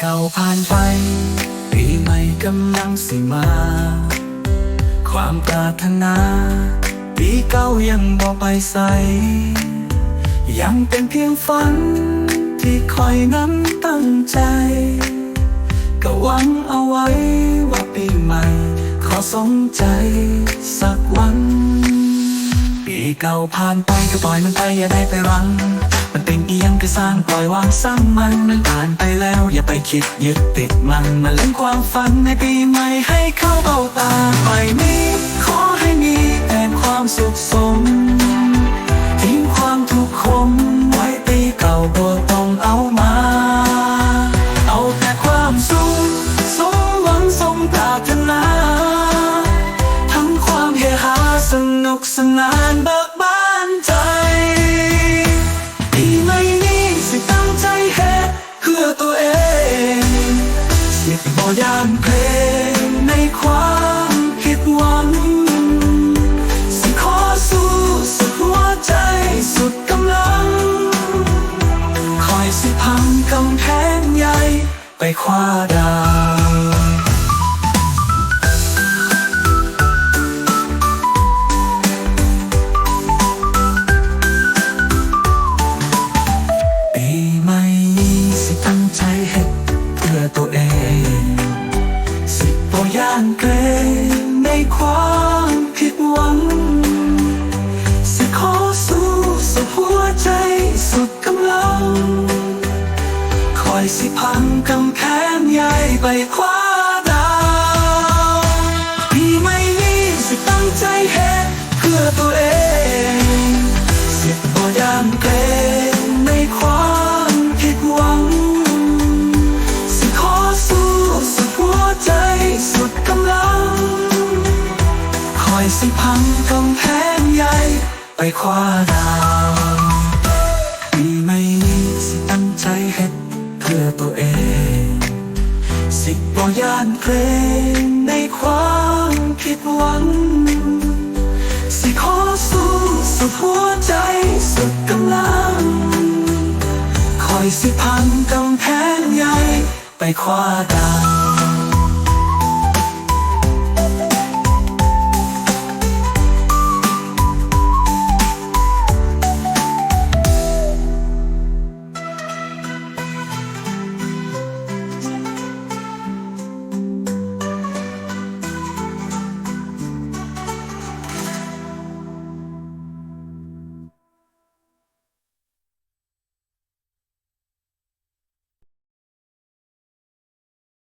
เก่าผ่านไป ปีใหม่กำลังสิมา ความปรารถนา ปีเก่ายังบ่ไปใส ยังเป็นเพียงฝัน ที่คอยนั้นตั้งใจ ก็หวังเอาไว้ว่าปีใหม่ ขอสมใจสักวัน ปีเก่าผ่านไปก็ปล่อยมันไปอย่าได้ไปรัง มันเป็นเอียงก็สร้างปล่อยวางสร้างมันมันผ่านไปแล้ว อย่าไปคิดยึดติดมันมาเล่นความฝันในปีใหม่ให้เข้าเบ้าตาไปนี้ขอให้มีแต่ความสุขสมทิ้งความทุกข์ขมไว้ปีเก่าบ่ต้องเอามา เอาแต่ความสุขสมหวังสมปรารถนาทั้งความเฮฮาสนุกสนานบิกบา ยานเพลงในความผิดหวังสิขอสู้สุดหัวใจสุดกำลัง คอยสิพังกำแพงใหญ่ไปคว้าดาว สิบ่ย่านเกรงในความผิดหวัง สิขอสู้สุดหัวใจสุดกำลัง คอยสิพังกำแพงใหญ่ไปคว้าดาวปีใหม่นี้สิตั้งใจเฮ็ดเพื่อตัวเอง สิบ่ย่านเกรง ไปคว้าดาวปีใหม่นี้สิตั้งใจเฮ็ดเพื่อตัวเอง สิบ่ย่านเกรงในความผิดหวัง สิขอสู้สุดหัวใจสุดกำลัง คอยสิพันกำแพงใหญ่ไปคว้าดาว